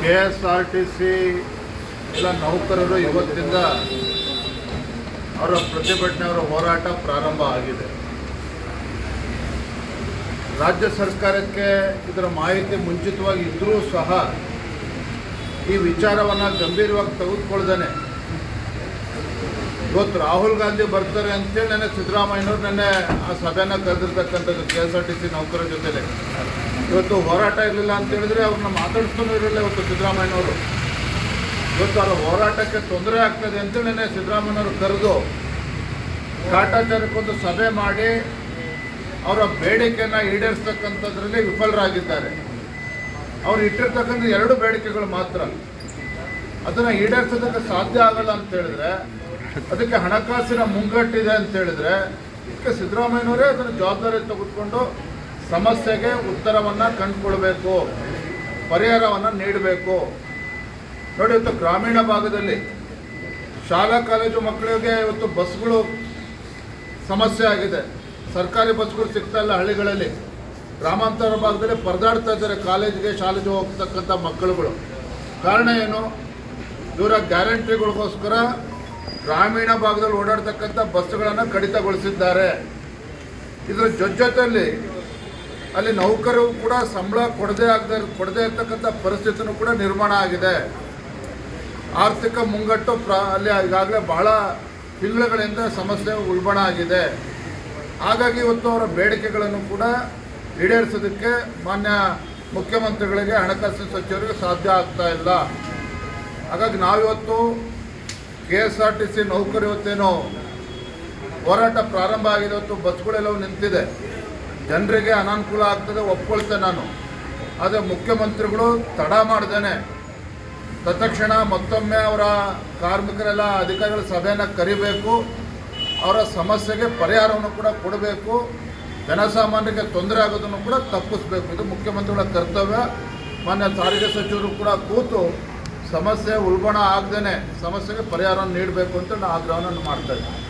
K S R T C ಎಲ್ಲ ನೌಕರರು ಇವತ್ತಿಂದ ಅವರ ಪ್ರತಿಭಟನೆ ಅವರ ಹೋರಾಟ ಪ್ರಾರಂಭ ಆಗಿದೆ. ರಾಜ್ಯ ಸರ್ಕಾರಕ್ಕೆ ಇದರ ಮಾಹಿತಿ ಮುಂಚಿತವಾಗಿ ಇದ್ದರೂ ಸಹ ಈ ವಿಚಾರವನ್ನು ಗಂಭೀರವಾಗಿ ತೆಗೆದುಕೊಳ್ದೇನೆ ಇವತ್ತು ರಾಹುಲ್ ಗಾಂಧಿ ಬರ್ತಾರೆ ಅಂತೇಳಿ ನನಗೆ ಸಿದ್ದರಾಮಯ್ಯನವ್ರು ನೆನ್ನೆ ಆ ಸಭೆನ ಕರೆದಿರ್ತಕ್ಕಂಥದ್ದು K S R T C ನೌಕರರ ಜೊತೆಲೆ. ಇವತ್ತು ಹೋರಾಟ ಇರಲಿಲ್ಲ ಅಂತ ಹೇಳಿದ್ರೆ ಅವ್ರನ್ನ ಮಾತಾಡಿಸ್ತಾನೂ ಇರಲಿಲ್ಲ ಇವತ್ತು ಸಿದ್ದರಾಮಯ್ಯನವರು. ಇವತ್ತು ಅವರ ಹೋರಾಟಕ್ಕೆ ತೊಂದರೆ ಆಗ್ತದೆ ಅಂತೇಳಿ ಸಿದ್ದರಾಮಯ್ಯವರು ಕರೆದು ಕಾಟಾಚಾರಕ್ಕೊಂದು ಸಭೆ ಮಾಡಿ ಅವರ ಬೇಡಿಕೆಯನ್ನು ಈಡೇರಿಸ್ತಕ್ಕಂಥದ್ರಲ್ಲಿ ವಿಫಲರಾಗಿದ್ದಾರೆ. ಅವ್ರು ಇಟ್ಟಿರ್ತಕ್ಕಂಥ ಎರಡು ಬೇಡಿಕೆಗಳು ಮಾತ್ರ. ಅದನ್ನು ಈಡೇರಿಸೋದಕ್ಕೆ ಸಾಧ್ಯ ಆಗಲ್ಲ ಅಂತ ಹೇಳಿದ್ರೆ, ಅದಕ್ಕೆ ಹಣಕಾಸಿನ ಮುಂಗಟ್ಟಿದೆ ಅಂತ ಹೇಳಿದ್ರೆ ಇದಕ್ಕೆ ಸಿದ್ದರಾಮಯ್ಯನವರೇ ಅದನ್ನು ಜವಾಬ್ದಾರಿ ತೆಗೆದುಕೊಂಡು ಸಮಸ್ಯೆಗೆ ಉತ್ತರವನ್ನು ಕಂಡುಕೊಳ್ಬೇಕು, ಪರಿಹಾರವನ್ನು ನೀಡಬೇಕು. ನೋಡಿ, ಇವತ್ತು ಗ್ರಾಮೀಣ ಭಾಗದಲ್ಲಿ ಶಾಲಾ ಕಾಲೇಜು ಮಕ್ಕಳಿಗೆ ಇವತ್ತು ಬಸ್ಗಳು ಸಮಸ್ಯೆ ಆಗಿದೆ. ಸರ್ಕಾರಿ ಬಸ್ಗಳು ಸಿಗ್ತಾ ಇಲ್ಲ ಹಳ್ಳಿಗಳಲ್ಲಿ. ಗ್ರಾಮಾಂತರ ಭಾಗದಲ್ಲಿ ಪರದಾಡ್ತಾ ಇದ್ದಾರೆ ಕಾಲೇಜಿಗೆ, ಶಾಲೆಗೆ ಹೋಗ್ತಕ್ಕಂಥ ಮಕ್ಕಳುಗಳು. ಕಾರಣ ಏನು? ಇವರ ಗ್ಯಾರಂಟಿಗಳಿಗೋಸ್ಕರ ಗ್ರಾಮೀಣ ಭಾಗದಲ್ಲಿ ಓಡಾಡ್ತಕ್ಕಂಥ ಬಸ್ಸುಗಳನ್ನು ಕಡಿತಗೊಳಿಸಿದ್ದಾರೆ. ಇದರ ಜೊತೆಯಲ್ಲಿ ಅಲ್ಲಿ ನೌಕರರು ಕೂಡ ಸಂಬಳ ಕೊಡದೇ ಆಗದ ಕೊಡದೇ ಇರ್ತಕ್ಕಂಥ ಪರಿಸ್ಥಿತಿನೂ ಕೂಡ ನಿರ್ಮಾಣ ಆಗಿದೆ. ಆರ್ಥಿಕ ಮುಂಗಟ್ಟು ಪ್ರ ಅಲ್ಲಿ ಈಗಾಗಲೇ ಬಹಳ ತಿಂಗಳುಗಳಿಂದ ಸಮಸ್ಯೆ ಉಲ್ಬಣ ಆಗಿದೆ. ಹಾಗಾಗಿ ಇವತ್ತು ಅವರ ಬೇಡಿಕೆಗಳನ್ನು ಕೂಡ ಈಡೇರಿಸೋದಕ್ಕೆ ಮಾನ್ಯ ಮುಖ್ಯಮಂತ್ರಿಗಳಿಗೆ ಹಣಕಾಸಿನ ಸಚಿವರಿಗೆ ಸಾಧ್ಯ ಆಗ್ತಾ ಇಲ್ಲ. ಹಾಗಾಗಿ ನಾವಿವತ್ತು K S R T C ನೌಕರಿ ಇವತ್ತೇನು ಹೋರಾಟ ಪ್ರಾರಂಭ ಆಗಿದೆ. ಇವತ್ತು ಬಸ್ಗಳೆಲ್ಲವೂ ನಿಂತಿದೆ. ಜನರಿಗೆ ಅನಾನುಕೂಲ ಆಗ್ತದೆ, ಒಪ್ಕೊಳ್ತೇನೆ ನಾನು. ಆದರೆ ಮುಖ್ಯಮಂತ್ರಿಗಳು ತಡ ಮಾಡ್ದೇನೆ. ತತ್ಕ್ಷಣ ಮತ್ತೊಮ್ಮೆ ಅವರ ಕಾರ್ಮಿಕರೆಲ್ಲ ಅಧಿಕಾರಿಗಳ ಸಭೆಯನ್ನು ಕರಿಬೇಕು. ಅವರ ಸಮಸ್ಯೆಗೆ ಪರಿಹಾರವನ್ನು ಕೂಡ ಕೊಡಬೇಕು. ಜನಸಾಮಾನ್ಯರಿಗೆ ತೊಂದರೆ ಆಗೋದನ್ನು ಕೂಡ ತಪ್ಪಿಸ್ಬೇಕು. ಇದು ಮುಖ್ಯಮಂತ್ರಿಗಳ ಕರ್ತವ್ಯ. ಮಾನ್ಯ ಸಾರಿಗೆ ಸಚಿವರು ಕೂಡ ಕೂತು ಸಮಸ್ಯೆ ಉಲ್ಬಣ ಆಗದೇನೆ. ಸಮಸ್ಯೆಗೆ ಪರಿಹಾರವನ್ನು ನೀಡಬೇಕು ಅಂತ ನಾನು ಆಗ್ರಹವನ್ನು ಮಾಡ್ತಾ ಇದ್ದೀನಿ.